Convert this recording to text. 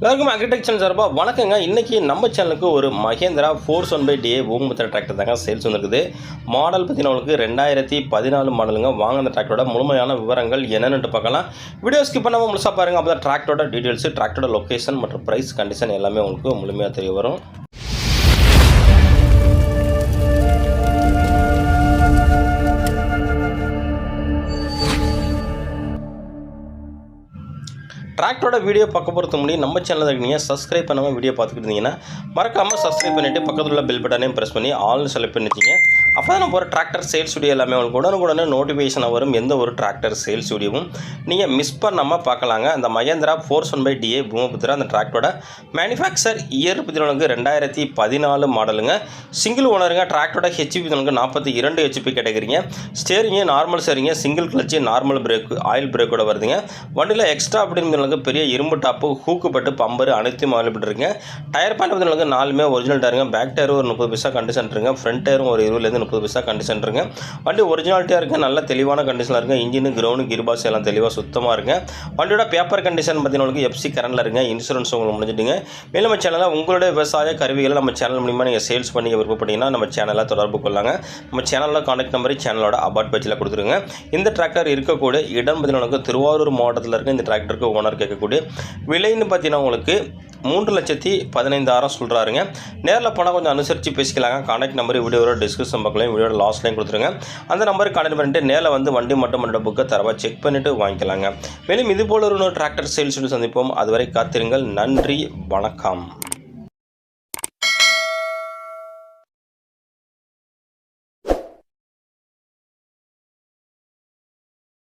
எல்லாருக்கும் அக்ரிடெக்சர் சார்பாக வணக்கங்க. இன்றைக்கி நம்ம சேனலுக்கு ஒரு Mahindra four seven five DI Bhoomiputra tractor தாங்க சேல்ஸ் வந்துருக்குது. மாடல் பார்த்தீங்கன்னா உங்களுக்கு ரெண்டாயிரத்தி பதினாலு மாடலுங்க வாங்க அந்த டிராக்டரோட முழுமையான விவரங்கள் என்னென்னு பார்க்கலாம். வீடியோ ஸ்கிப் பண்ணாமல் முழுசாக பாருங்கள் அப்போ தான் டிராக்டரோட டீட்டெயில்ஸு டிராக்டரோட லொக்கேஷன் மற்றும் ப்ரைஸ் கண்டிஷன் எல்லாமே உங்களுக்கு முழுமையாக தெரிய வரும். டிராக்டரோட வீடியோ பார்க்க போகிறது முடியும் நம்ம சேனலில் இருக்கீங்க. சப்ஸ்கிரைப் பண்ணாமல் வீடியோ பார்த்துக்கிட்டு இருந்தீங்கன்னா மறக்காமல் சப்ஸ்கிரைப் பண்ணிவிட்டு பக்கத்தில் உள்ள பெல் பட்டனையும் ப்ரெஸ் பண்ணி ஆல்னு செலக்ட் பண்ணிச்சிங்க அப்போ தான் நம்ம போகிற டிராக்டர் சேல்ஸ் வீடியோ எல்லாமே உங்களுக்கு உடனுக்குடனே நோட்டிஃபிகேஷன் வரும். எந்த ஒரு டிராக்டர் சேல்ஸ் வீடியோவும் நீங்கள் மிஸ் பண்ணாமல் பார்க்கலாங்க. அந்த Mahindra four seven five DI Bhoomiputra அந்த டிராக்டரோட மேனுஃபேக்சர் இயர் பதினொன்று ரெண்டாயிரத்தி பதினாலு மாடலுங்க சிங்கிள் ஓனருங்க டிராக்டரோட ஹெச்பி பதினொன்று நாற்பத்தி இரண்டு ஹெச்பி கேட்டகரிங்க. Steering normal ஸ்டேரிங்க single clutch normal brake oil பிரேக்கோட வருதுங்க. வண்டியில் எக்ஸ்ட்ரா அப்படின்னு பெரிய இரும்பு டாப்பு ஹூக்கு பட்டு பம்பர் அனைத்தும் அவைலபிள் இருக்குங்க. டயர் பாயிண்ட் வந்து நாலுமே ஒரிஜினல் டயருங்க பேக் டயர் ஒரு முப்பது பைசா கண்டிஷன் இருக்குங்க. ஃப்ரண்ட் டயரும் ஒரு இருபதுலேருந்து முப்பது பைசா கண்டிஷன் இருக்குங்க வண்டி ஒரிஜினாலிட்டியாக இருக்குது நல்ல தெளிவான கண்டிஷனில் இருக்குது இன்ஜினு கிரவுண்டு கிர்பாஸ் எல்லாம் தெளிவாக சுத்தமாக இருக்குங்க வண்டியோட பேப்பர் கண்டிஷன் பார்த்தீங்கன்னா எஃப்சி கரண்டில் இருங்க. இன்சூரன்ஸ் உங்களுக்கு முடிஞ்சிட்டுங்க. மேலும் நம்ம சேனலில் உங்களுடைய விவசாய கருவிகளை நம்ம சேனல் மூலிமா நீங்கள் சேல்ஸ் பண்ணி விருப்பப்பட்டீங்கன்னா நம்ம சேனலை தொடர்பு கொள்ளாங்க. நம்ம சேனலில் கான்டாக்ட் நம்பரை சேனலோட அபார்ட் பேஜில் கொடுத்துருங்க. இந்த டிராக்டர் இருக்கக்கூடிய இடம் பார்த்தீங்கன்னா திருவாரூர் மாவட்டத்தில் இருக்க இந்த டிராக்டருக்கு ஓனர் கேட்கக்கூடிய விலைன்னு பார்த்தீங்கன்னா உங்களுக்கு மூன்று லட்சத்தி பதினைந்தாயிரம் சொல்கிறாருங்க நேரில் போனால் கொஞ்சம் அனுசரித்து பேசிக்கலாங்க. கான்டாக்ட் நம்பர் வீடியோட டிஸ்கிரிப்ஷன் பக்கலையும் வீடியோட லாஸ்ட்லையும் கொடுத்துருங்க. அந்த நம்பருக்கு கான்டாக்ட் பண்ணிட்டு நேரில் வந்து வண்டி மட்டும் மண்ட புக்கை தரவா செக் பண்ணிவிட்டு வாங்கிக்கலாங்க. மேலும் இது போல ஒரு டிராக்டர் சேல்ஸ் சந்திப்போம். அதுவரை காத்திருங்கள். நன்றி. வணக்கம்.